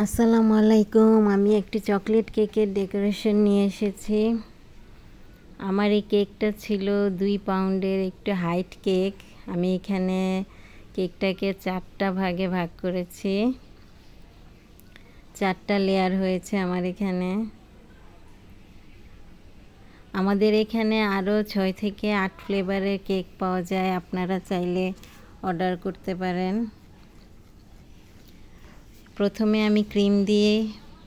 আসসালামু আলাইকুম। আমি একটি চকলেট কেকের ডেকোরেশন নিয়ে এসেছি। আমার এই কেকটা ছিল দুই পাউন্ডের একটু হাইট কেক। আমি এখানে কেকটাকে চারটা ভাগে ভাগ করেছি। চারটা লেয়ার হয়েছে আমার এখানে। আমাদের এখানে আরও ছয় থেকে আট ফ্লেভারের কেক পাওয়া যায়। আপনারা চাইলে অর্ডার করতে পারেন। প্রথমে আমি ক্রিম দিয়ে,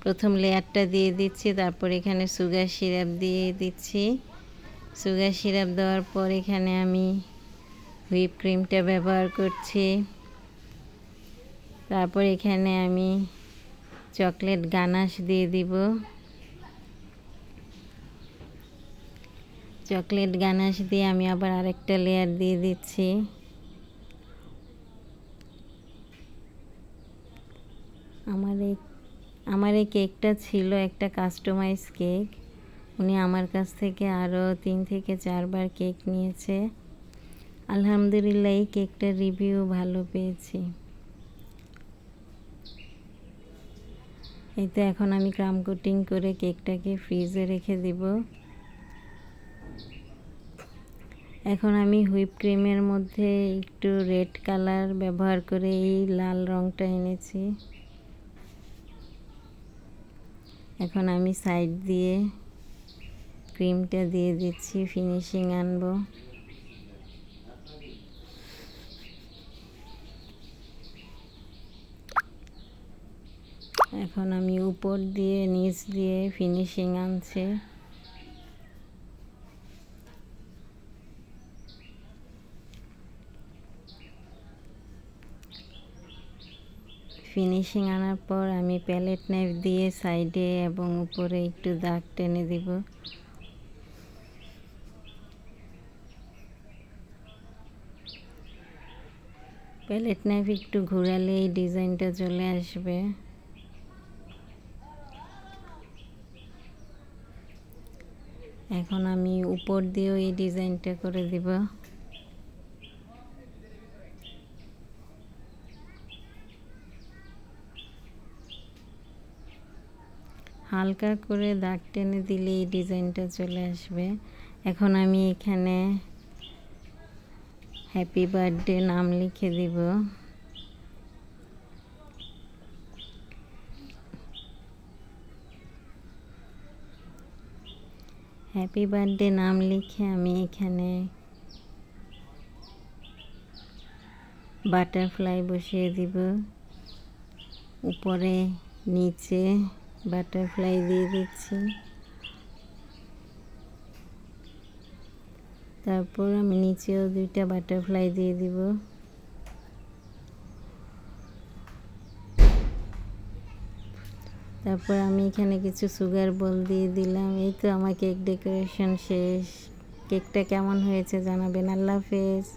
প্রথম লেয়ারটা দিয়ে দিচ্ছি, তারপর এখানে সুগার সিরাপ দিয়ে দিচ্ছি। সুগার সিরাপ দেওয়ার পর এখানে আমি হুইপ ক্রিমটা ব্যবহার করছি। তারপর এখানে আমি চকলেট গানাশ দিয়ে দিব। চকলেট গানাশ দিয়ে আমি আবার আরেকটা লেয়ার দিয়ে দিচ্ছি। আমার এই আমার এই কেকটা ছিল একটা কাস্টমাইজ কেক। উনি আমার কাছ থেকে আরও তিন থেকে চারবার কেক নিয়েছে। আলহামদুলিল্লাহ এই কেকটার রিভিউ ভালো পেয়েছি। এই তো এখন আমি ক্রাম কোটিং করে কেকটাকে ফ্রিজে রেখে দিব। এখন আমি হুইপ ক্রিমের মধ্যে একটু রেড কালার ব্যবহার করে এই লাল রঙটা এনেছি। এখন আমি সাইড দিয়ে ক্রিমটা দিয়ে দিচ্ছি ফিনিশিং আনব। এখন আমি উপর দিয়ে, নিচ দিয়ে ফিনিশিং আনছে। ফিনিশিং আনার পর আমি প্যালেট নাইফ দিয়ে সাইডে এবং উপরে একটু দাগ টেনে দিব। প্যালেট নাইফ একটু ঘোরালে এই ডিজাইনটা চলে আসবে। এখন আমি উপর দিয়েও এই ডিজাইনটা করে দিব। হালকা করে দাগ টেনে দিলে এই ডিজাইনটা চলে আসবে। এখন আমি এখানে হ্যাপি বার্থডে নাম লিখে দিব। হ্যাপি বার্থডে নাম লিখে আমি এখানে বাটারফ্লাই বসিয়ে দিব। উপরে, নিচে বাটারফ্লাই দিয়ে দিচ্ছি। তারপর আমি নিচেও দুইটা বাটারফ্লাই দিয়ে দিব। তারপর আমি এখানে কিছু সুগার বল দিয়ে দিলাম। এই তো আমার কেক ডেকোরেশন শেষ। কেকটা কেমন হয়েছে জানাবেন। আল্লাহ হাফেজ।